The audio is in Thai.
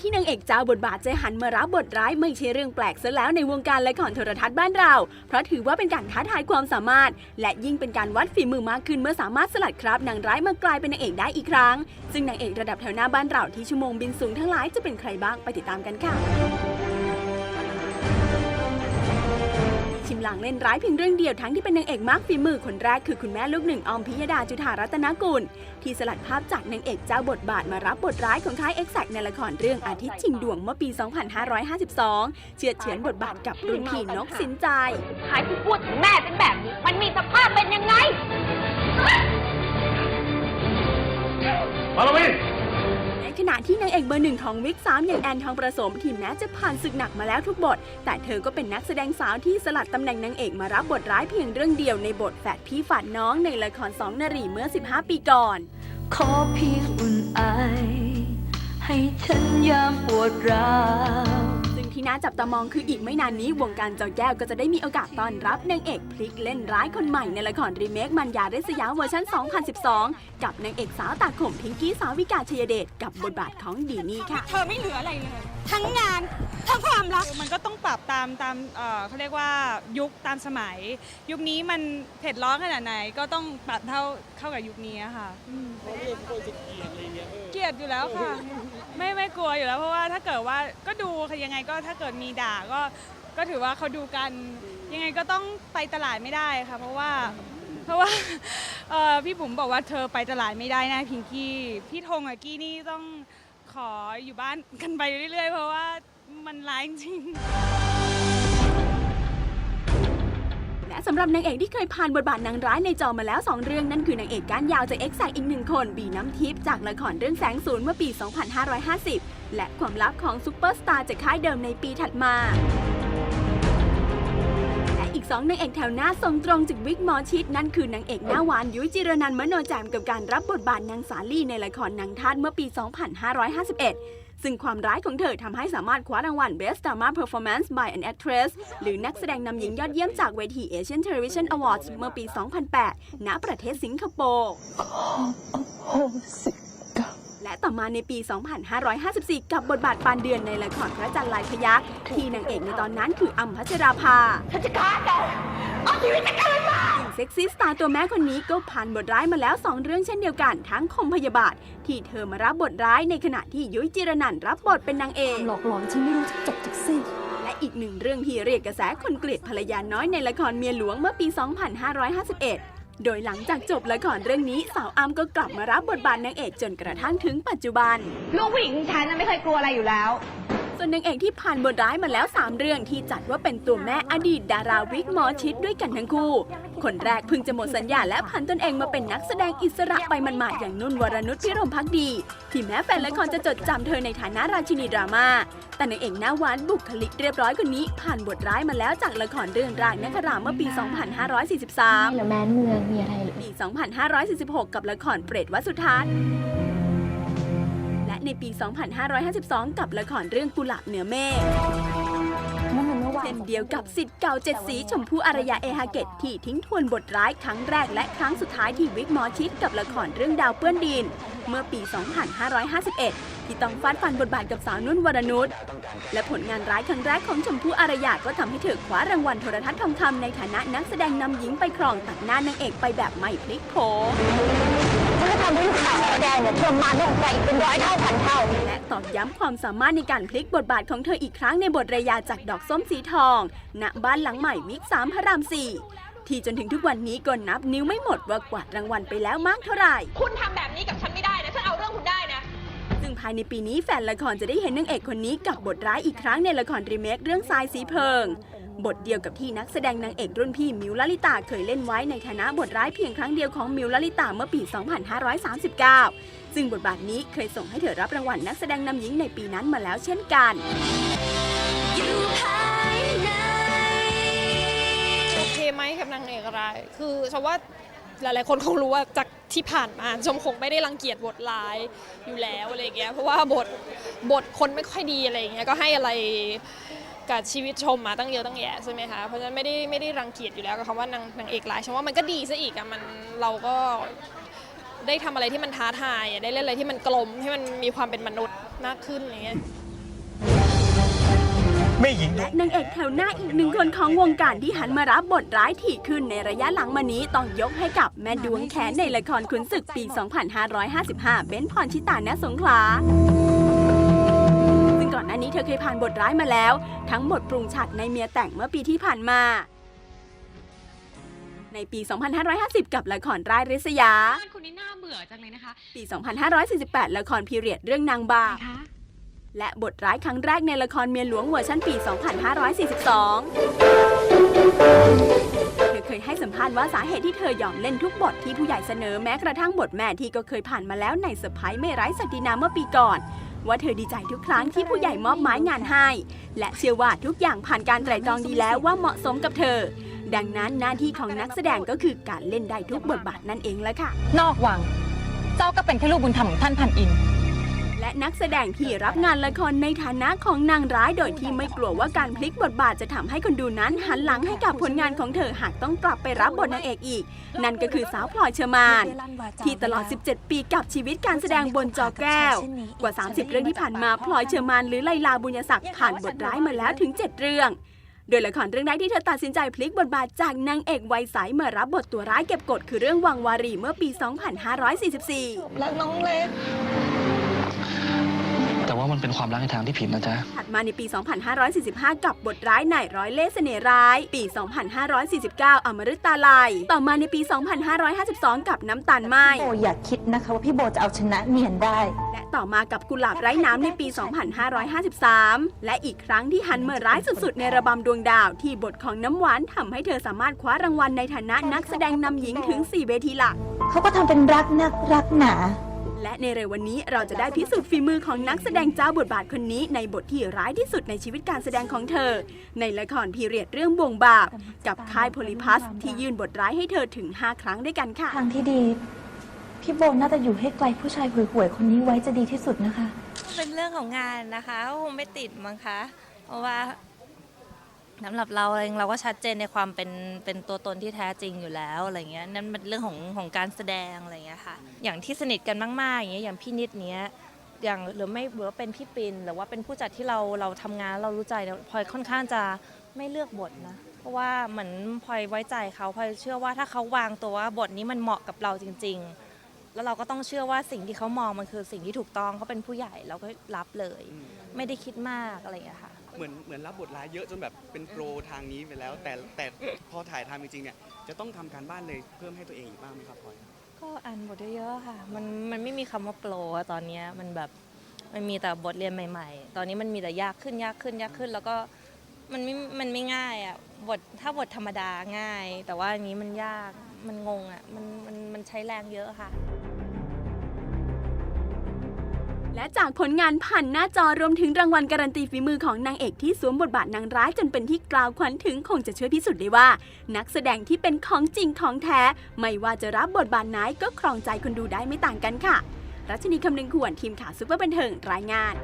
ที่นางเอกเจ้าบทบาทจะหันมารับบทร้ายไม่ใช่เรื่องแปลกซะแล้วในวงการละครโทรทัศน์บ้านเรา เพราะถือว่าเป็นการท้าทายความสามารถ และยิ่งเป็นการวัดฝีมือมากขึ้นเมื่อสามารถสลัดครับนางร้ายมากลายเป็นนางเอกได้อีกครั้ง ซึ่งนางเอกระดับแถวหน้าบ้านเราที่ชั่วโมงบินสูงทั้งหลายจะเป็นใครบ้างไปติดตามกันค่ะ มหลังเล่นร้ายเพียงเรื่องเดียวทั้งที่เป็นนางเอกมากฝีมือคนแรกคือคุณแม่ลูกหนึ่งออมพิยดาจุธารัตนกุล ที่สลัดภาพจากนางเอกเจ้าบทบาทมารับบทร้ายของค่ายเอ็กแซกในละครเรื่องอาทิตย์ชิงดวงเมื่อปี 2552 เชื่อดเฉือนบทบาทกับรุ่นพี่นกสินใจหายคุณพูดถึงแม่เป็นแบบนี้ มันมีสภาพเป็นยังไงมาลวินใน ขณะที่นางเอกเบอร์หนึ่งของวิกสามอย่างแอนทองประสมที่แม้จะผ่านศึกหนักมาแล้วทุกบท แต่เธอก็เป็นนักแสดงสาวที่สลัดตำแหน่งนางเอกมารับบทร้ายเพียงเรื่องเดียวในบทแฝดพี่ฝาดน้องในละครสองนารีเมื่อ 15 ปีก่อน ขอเพียงอุ่นไอให้ฉันยามปวดร้าว น่าจับตามองคืออีกไม่นานนี้วงการจอแก้วก็จะได้มีโอกาสต้อนรับนางเอกพลิกเล่นร้ายคนใหม่ในละครรีเมคมันยาเรศยาเวอร์ชัน 2012 กับนางเอกสาวตาขมพิงกี้สาวิกาชยเดชกับบทบาทของดีนี่ค่ะ เธอไม่เหลืออะไรเลย ทั้งงาน ทั้งความรัก มันก็ต้องปรับตามตามเอ่อเขาเรียกว่ายุคตามสมัย ยุคนี้มันเผ็ดร้อนขนาดไหนก็ต้องปรับเท่าเข้ากับยุคนี้อะค่ะอืมเกลียดอยู่แล้วค่ะ ไม่ไม่กลัวอยู่แล้วเพราะว่าถ้าเกิดว่าก็ดูค่ะยังไงก็ถ้าเกิดมีด่าก็ก็ถือว่าเขาดูกัน ยังไงก็ต้องไปตลาดไม่ได้ค่ะ เพราะว่าเพราะว่าเอ่อพี่บุ๋มบอกว่าเธอไปตลาดไม่ได้นะพิงกี้พี่ธงกับกี้นี่ต้องขออยู่บ้านกันไปเรื่อยๆ เพราะว่ามันร้ายจริง สำหรับนางเอกที่เคยผ่านบทบาทนางร้ายในจอมาแล้ว 2 เรื่องนั่นคือนางเอกก้านยาวจากเอ็กซ์แซอีกหนึ่งคน บีน้ำทิพย์จากละครเรื่องแสงศูนย์เมื่อปี 2550 และความลับของซุปเปอร์สตาร์จากค่ายเดิมในปีถัดมาและอีก2นางเอกแถวหน้าทรงตรงจากวิกหมอชิดนั่นคือนางเอกหน้าหวานยุ้ยจิรนันมโนแจมกับการรับบทบาทนางสาลี่ในละครนางทาสเมื่อปี 2551 ซึ่งความร้ายของเธอทำให้สามารถคว้ารางวัล Best Drama Performance by an Actress หรือนักแสดงนำหญิงยอดเยี่ยมจากเวที Asian Television Awards เมื่อปี 2008 ณ ประเทศสิงคโปร์ และต่อมาในปี 2554 กับบทบาทปานเดือนในละครพระจันทร์ลายพยักษ์ที่นางเอกในตอนนั้นคืออัมพัชราภาฉันจะฆ่าแกเอาชีวิตแกคืนมาซึ่งเซ็กซี่สตาร์ตัวแม่คนนี้ก็ผ่านบทร้ายมาแล้ว 2 เรื่องเช่นเดียวกันทั้งคมพยาบาท ที่เธอมารับบทร้ายในขณะที่ยุ้ยจิรนันท์รับบทเป็นนางเอกหลอกหลอนฉันไม่รู้จะจบจากสิ้นและอีกหนึ่งเรื่องที่เรียกกระแสคนเกลียดภรรยาน้อยในละครเมียหลวงเมื่อปี 2551 โดยหลังจากจบละครเรื่องนี้สาวอามก็กลับมารับบทบาทนางเอกจนกระทั่งถึงปัจจุบัน ลูกผู้หญิงฉันน่ะไม่เคยกลัวอะไรอยู่แล้ว ส่วนนางเอกที่ผ่านบทร้ายมาแล้ว 3 เรื่องที่จัดว่าเป็นตัวแม่อดีตดาราวิกหมอชิดด้วยกันทั้งคู่ คนแรกเพิ่งจะหมดสัญญาและผันตนเองมาเป็นนักแสดงอิสระไปมันมาดๆอย่างนุ่นวรนุชพิรมพักดี ที่แม้แฟนละครจะจดจำเธอในฐานะราชินีดราม่าแต่นางเอกหน้าหวานบุคลิกเรียบร้อยคนนี้ ผ่านบทร้ายมาแล้วจากละครเรื่องรางนักรามเมื่อปี 2543หรือแม้นเมืองมีอะไรหรือปี 2546 กับละครเปรตวัดสุทัศน์และ ในปี 2552 กับละครเรื่องกุหลาบเหนือเมฆเมื่อมันเมื่อวานเช่นเดียวกับสิทธิ์เก่าเจ็ดสีชมพู่อารยาเอฮาเกตที่ทิ้งทวนบทร้ายครั้งแรกและครั้งสุดท้ายที่วิกหมอชิดกับละครเรื่องดาวเปื้อนดิน เมื่อปี 2551 ที่ต้องฟาดฟันบทบาทกับสาวนุ่นวรนุชและผลงานร้ายครั้งแรกของชมพู่อารยาก็ทำให้เธอคว้ารางวัลโทรทัศน์ทองคำในฐานะนักแสดงนำหญิงไปครองตัดหน้านางเอกไปแบบไม่พลิกโผ ฉันจะทำให้ลูกสาวแกเนี่ยทรมานยิ่งกว่าอีกเป็นร้อยเท่าพันเท่า และตอกย้ำความสามารถในการพลิกบทบาทของเธออีกครั้งในบทเรยาจากดอกส้มสีทอง ณ บ้านหลังใหม่วิกสามพระรามสี่ที่จนถึงทุกวันนี้ก็นับนิ้วไม่หมดว่ากวาดรางวัลไปแล้วมากเท่าไหร่ คุณทำแบบนี้กับฉันไม่ได้นะ ฉันเอาเรื่องคุณได้นะ ซึ่งภายในปีนี้แฟนละครจะได้เห็นนางเอกคนนี้กับบทร้ายอีกครั้งในละครรีเมคเรื่องทรายสีเพิง บทเดียวกับที่นักแสดงนางเอกรุ่นพี่มิวลลิตาเคยเล่นไว้ในฐานะบทร้ายเพียงครั้งเดียวของมิวลลิตาเมื่อปี 2539 ซึ่งบทบาทนี้เคยส่งให้เธอรับรางวัลนักแสดงนำหญิงในปีนั้นมาแล้วเช่นกันโอเคไหมกับนางเอกร้ายคือชมว่าหลายๆ คนคงรู้ว่าจากที่ผ่านมาชมคงไม่ได้รังเกียจบทร้ายอยู่แล้วอะไรเงี้ยเพราะว่าบทบทคนไม่ค่อยดีอะไรเงี้ยก็ให้อะไร กับชีวิตชมมาตั้งเยอะตั้งแยะใช่ไหมคะ เพราะฉะนั้นไม่ได้ไม่ได้รังเกียจอยู่แล้วกับคำว่านางนางเอกร้ายชมว่ามันก็ดีซะอีกอะมันเราก็ได้ทำอะไรที่มันท้าทายอะได้เล่นอะไรที่มันกลมที่มันมีความเป็นมนุษย์มากขึ้นอย่างเงี้ยแม่หญิงดและงนางเอกแถวหน้าอีกหนึ่งคนของวงการที่หันมารับบทร้ายถี่ขึ้นในระยะหลังมานี้ต้องยกให้กับแม่ดวงแขนในละครขุนศึกปี 2555 เบ้นพรชิตาณสงขลา อนหน้านี้เธอเคยผ่านบทร้ายมาแล้ว ทั้งบทปรุงฉัดในเมียแต่งเมื่อปีที่ผ่านมา ในปี 2550 กับละครร้ายริษยาคุณนี่น่าเบื่อจังเลยนะคะปี 2548 ละครพีเรียดเรื่องนางบาปคะและบทร้ายครั้งแรกในละครเมียหลวงเวอร์ชันปี 2542 เธอเคยให้สัมภาษณ์ว่าสาเหตุที่เธอยอมเล่นทุกบทที่ผู้ใหญ่เสนอแม้กระทั่งบทแม่ที่ก็เคยผ่านมาแล้วในเซอร์ไพรส์ไม่ไร้ศักดินาเมื่อปีก่อน ว่าเธอดีใจทุกครั้งที่ผู้ใหญ่มอบหมายงานให้ และเชื่อว่าทุกอย่างผ่านการไตร่ตรองดีแล้วว่าเหมาะสมกับเธอ ดังนั้นหน้าที่ของนักแสดงก็คือการเล่นได้ทุกบทบาทนั่นเองแหละค่ะ นอกวัง เจ้าก็เป็นแค่ลูกบุญธรรมของท่านพันอินทร์ และนักแสดงที่รับงานละครในฐานะของนางร้ายโดยที่ไม่กลัวว่าการพลิกบทบาทจะทำให้คนดูนั้นหันหลังให้กับผลงานของเธอหากต้องกลับไปรับบทนางเอกอีก นั่นก็คือสาวพลอยเชอร์มานที่ตลอด 17 ปีกับชีวิตการแสดงบนจอแก้ว กว่า 30 เรื่องที่ผ่านมาพลอยเชอร์มานหรือไลลาบุญยศักดิ์ผ่านบทร้ายมาแล้วถึง 7 เรื่องโดยละครเรื่องแรกที่เธอตัดสินใจพลิกบทบาทจากนางเอกวัยใสมารับบทตัวร้ายเก็บกดคือเรื่องวังวารีเมื่อปี 2544 รักน้องเล็ก เป็นความรักในทางที่ผิดนะจ๊ะ ถัดมาในปี 2545 กับบทร้ายนายร้อยเล่ห์เสน่ห์ร้าย ปี 2549 อมฤตตาลัยต่อมาในปี 2552 กับน้ำตาลไหม้โบอย่าคิดนะคะว่าพี่โบจะเอาชนะเนียนได้ และต่อมากับกุหลาบไร้น้ำในปี 2553 และอีกครั้งที่หันมาร้ายสุดๆ ในระบำดวงดาวที่บทของน้ำหวานทำให้เธอสามารถคว้ารางวัลในฐานะนักแสดงนำหญิงถึง 4 เวทีหลัก เขาก็ทำเป็นรักนักรักหนา และในเร็ววันนี้เราจะได้พิสูจน์ฝีมือของนักแสดงเจ้าบทบาทคนนี้ในบทที่ร้ายที่สุดในชีวิตการแสดงของเธอ ในละครพีเรียดเรื่องบ่วงบาปกับค่ายโพลิพัสที่ยื่นบทร้ายให้เธอถึง 5 ครั้งด้วยกันค่ะ ทางที่ดี พี่โบน่าจะอยู่ให้ไกลผู้ชายห่วยๆคนนี้ไว้จะดีที่สุดนะคะ เป็นเรื่องของงานนะคะก็คงไม่ติดมั้งคะ เพราะว่า สำหรับเราเองเราก็ชัดเจนในความเป็นเป็นตัวตนที่แท้จริงอยู่แล้วอะไรเงี้ยนั่นเป็นเรื่องของของการแสดงอะไรเงี้ยค่ะ อย่างที่สนิทกันมากๆอย่างเงี้ยอย่างพี่นิดเนี้ยอย่างหรือไม่หรือว่าเป็นพี่ปินหรือว่าเป็นผู้จัดที่เราเราทำงานเรารู้ใจเนี่ยพลอยค่อนข้างจะไม่เลือกบทนะเพราะว่าเหมือนพลอยไว้ใจเขาพลอยเชื่อว่าถ้าเขาวางตัวว่าบทนี้มันเหมาะกับเราจริง ๆ แล้วเราก็ต้องเชื่อว่าสิ่งที่เขามองมันคือสิ่งที่ถูกต้องเขาเป็นผู้ใหญ่เราก็รับเลย ไม่ได้คิดมากอะไรอย่างเงี้ยค่ะ เหมือนเหมือนรับบทร้ายเยอะจนแบบเป็นโปรทางนี้ไปแล้ว แต่แต่พอถ่ายทำจริงๆเนี่ยจะต้องทำการบ้านเลยเพิ่มให้ตัวเองอีกบ้างไหมครับพลอยก็อ่านบทเยอะๆค่ะ มันมันไม่มีคำว่าโปรอะตอนเนี้ยมันแบบมันมีแต่บทเรียนใหม่ ๆ ตอนนี้มันมีแต่ยากขึ้นยากขึ้นยากขึ้น แล้วก็มันไม่มันไม่ง่ายอะบทถ้าบทธรรมดาง่าย แต่ว่าอันนี้มันยากมันงงอะมันมันมันใช้แรงเยอะค่ะ และจากผลงานผ่านหน้าจอรวมถึงรางวัลการันตีฝีมือของนางเอกที่สวมบทบาทนางร้ายจนเป็นที่กล่าวขวัญถึงคงจะช่วยพิสูจน์ได้ว่า นักแสดงที่เป็นของจริงของแท้ ไม่ว่าจะรับบทบาทไหนก็ครองใจคนดูได้ไม่ต่างกันค่ะ รัชนีคำนึงควรทีมข่าวซุปเปอร์บันเทิงรายงาน